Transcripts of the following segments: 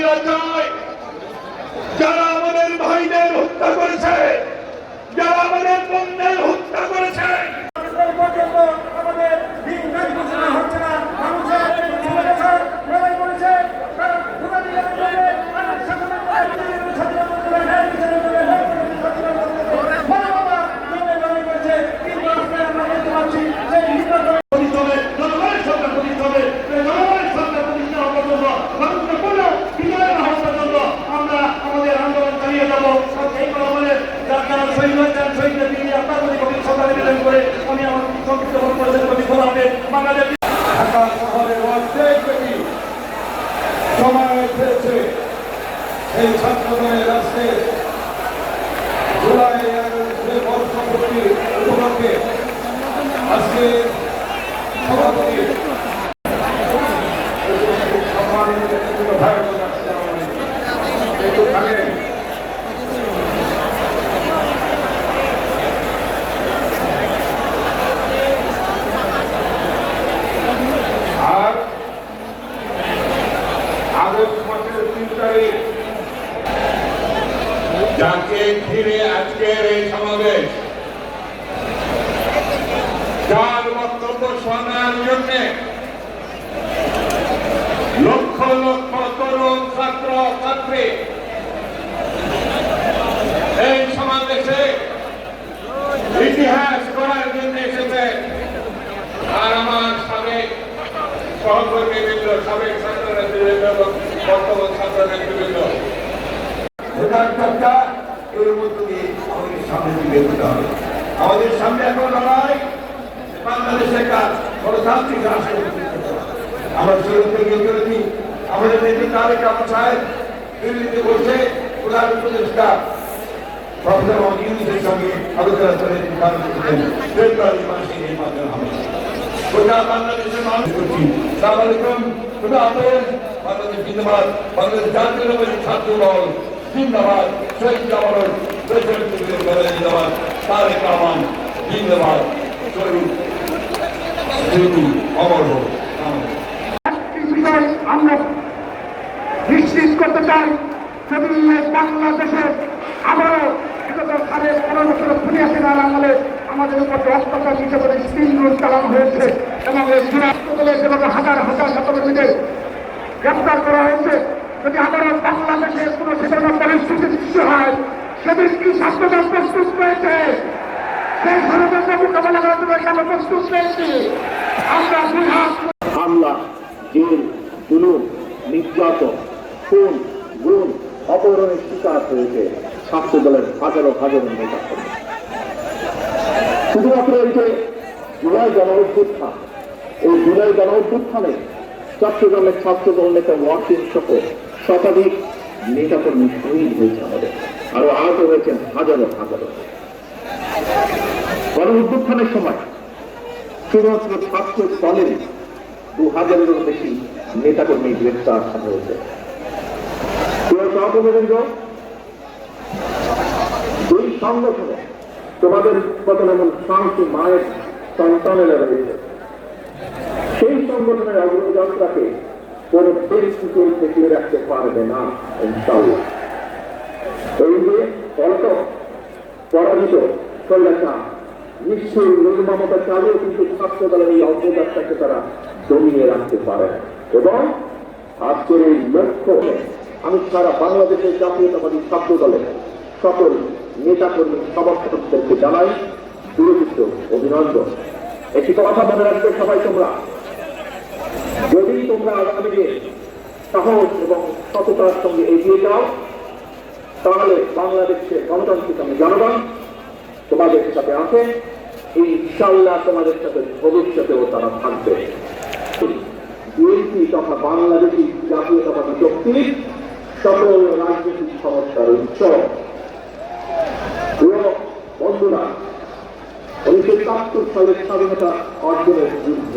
we are done. এই ছাত্রদলের রাষ্ট্রে জুলাই বর্ষপূর্তি উপলক্ষে আজকে সভাপতি যাকে ঘিরে আজকের এই সমাবেশ, যার বক্তব্য শোনার জন্য লক্ষ লক্ষ তরুণ ছাত্র, ছাত্রী এই সমাবেশে ইতিহাস করার জন্য এসেছে। আর আমার সাবেক সহকর্মীবৃন্দ সাবেক ছাত্র নেতৃবৃন্দ বর্তমান ছাত্র নেতৃবৃন্দ। এর মধ্য দিয়ে আমাদের সামনে দিকে এগোতে হবে। আমাদের সামনে এখন লড়াই বাংলাদেশের কাজ। গণতান্ত্রিক রাষ্ট্র আমরা শুরু থেকে করেছি। আমাদের নেত্রী তারেক রহমান সাহেব দিল্লিতে বসে প্রধান উপদেষ্টা প্রফেসর মোহাম্মদ ইউনুসের সঙ্গে আলোচনা করে ফেব্রুয়ারি মাসে আমরা বাংলাদেশের বাংলাদেশ বাংলাদেশ ছাত্র দল। জিন্দাবাদ, শহীদ প্রেসিডেন্ট জিন্দাবাদ, তারেক রহমান জিন্দাবাদ। আমরা নিশ্চিত করতে চাই, যদি বাংলাদেশে আবারও বিগত সাড়ে পনেরো বছর ফিরে আমলে আমাদের উপর অত্যাচার হিসেবে স্ক্রিন রুল চালানো হয়েছে এবং এই হাজার হাজার ছাত্রকর্মীদের গ্রেপ্তার করা হয়েছে যদি আবারও বাংলাদেশে কোনো ধরনের পরিস্থিতি সৃষ্টি হয়, সেদিন কি ছাত্রদল প্রস্তুত রয়েছে সেই ষড়যন্ত্র মোকাবেলা করার জন্য কেন প্রস্তুত রয়েছে আমরা হামলা, জেল, জুলুম, নির্যাতন, খুন গুণ অপহরণের শিকার হয়েছে ছাত্র দলের হাজারো হাজারো নেতা শুধুমাত্র এই যে জুলাই গণ অভ্যুত্থান এই জুলাই গণ অভ্যুত্থানে চট্টগ্রামের ছাত্র দল নেতা ওয়াকিম সহ শতাধিক নেতাকর্মী শহীদ হয়েছে আমাদের। আরও আহত হয়েছেন হাজারো হাজারো। গণ অভ্যুত্থানের সময় শুধুমাত্র ছাত্র দলেরই দু হাজারেরও বেশি নেতাকর্মী গ্রেপ্তার হয়েছে। প্রিয় সহকর্মীবৃন্দ দুই সংগঠনে তোমাদের কত এমন সাহসী মায়ের সন্তানেরা রয়েছে, সেই সংগঠনের অগ্রযাত্রাকে কোন পরিস্থিতি ঠেকিয়ে রাখতে পারবে না ইনশাআল্লাহ এই যে পলাতক পরাজিত কল্যাণ নিশ্চয়ই নির্মমতা চালিয়ে কিন্তু ছাত্র দলের এই অগ্রযাত্রাকে তারা দমিয়ে রাখতে পারে। এবং আজকের এই লক্ষ্য আমি সারা বাংলাদেশের জাতীয়তাবাদী ছাত্র দলের সকল নেতাকর্মী সমর্থকদেরকে জানাই সুরক্ষিত অভিনন্দন। একটি কথা মনে রাখবে সবাই তোমরা। যদি তোমরা আগামী সাহস এবং সততার সঙ্গে এগিয়ে যাও, তাহলে বাংলাদেশে গণতান্ত্রিক আমি জনগণ তোমাদের সাথে আছে। ইনশাল্লাহ তোমাদের সাথে ভবিষ্যতেও তারা থাকবে। বিএনপি তথা বাংলাদেশি জাতীয়তাবাদী শক্তির সকল রাজনৈতিক সমস্যার উৎস। বন্ধুরা, উনিশশো একাত্তর সালের স্বাধীনতা অর্জনের যুদ্ধ।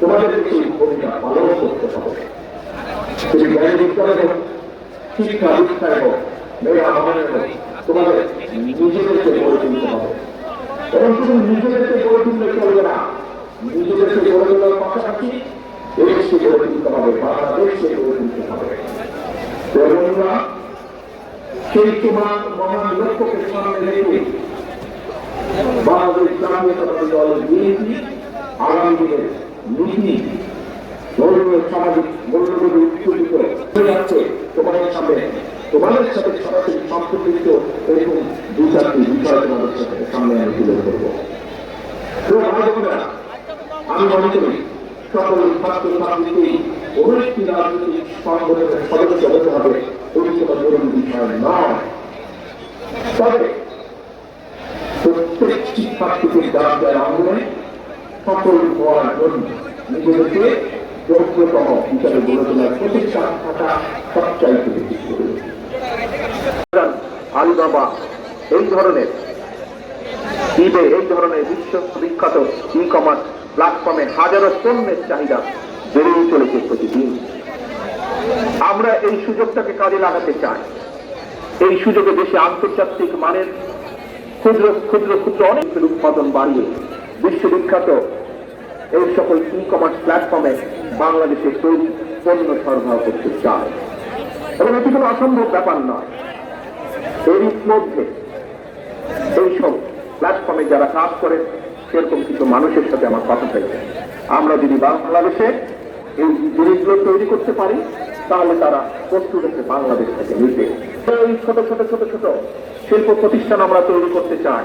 তোমাদের সেই ভূমিকা পালন করতে হবে তুমি জ্ঞান বিজ্ঞান এবং শিক্ষা দীক্ষা এবং মেয়ে আমাদের তোমাদের নিজেদেরকে গড়ে তুলতে হবে। এবং শুধু নিজেদেরকে গড়ে তুললে চলবে না, নিজেদেরকে গড়ে তোলার পাশাপাশি দেশকে গড়ে আগামী দিনের নীতি ধর্মীয় সামাজিক মূল্যবোধে হয়ে যাচ্ছে তোমাদের সামনে। তোমাদের সাথে সরাসরি সম্পর্কিত এরকম দু চারটি বিষয় তোমাদের সাথে সামনে আমি তুলে ধরবো। আমি মনে করি সকল ছাত্র ছাত্রীকেই কোনো একটি রাজনৈতিক সংগঠনের সদস্য হতে হবে কোনো জরুরি বিষয় নয়। তবে প্রত্যেক শিক্ষার্থীকে যার যার আন্দোলনে সফল হওয়ার জন্য নিজেদেরকে যোগ্যতম হিসাবে গড়ে তোলার প্রচেষ্টা থাকা সবচাইতে বেশি আলিবাবা, এই ধরনের ইবে এই ধরনের বিশ্ব বিখ্যাত ই কমার্স প্ল্যাটফর্মে হাজারো পণ্যের চাহিদা বেড়েই চলেছে প্রতিদিন। আমরা এই সুযোগটাকে কাজে লাগাতে চাই। এই সুযোগে দেশে আন্তর্জাতিক মানের ক্ষুদ্র ক্ষুদ্র ক্ষুদ্র অনেক উৎপাদন বাড়িয়ে বিশ্ববিখ্যাত এই সকল ই কমার্স প্ল্যাটফর্মে বাংলাদেশে তৈরি পণ্য সরবরাহ করতে চায়। এবং এটি কোনো অসম্ভব ব্যাপার নয়। এর মধ্যে এইসব প্ল্যাটফর্মে যারা কাজ করে সেরকম কিছু মানুষের সাথে আমার কথা হয়েছে আমরা যদি বাংলাদেশে এই জিনিসগুলো তৈরি করতে পারি, তাহলে তারা হচ্ছে বাংলাদেশ থেকে নিতে। এই ছোট ছোট ছোট ছোট শিল্প প্রতিষ্ঠান আমরা তৈরি করতে চাই।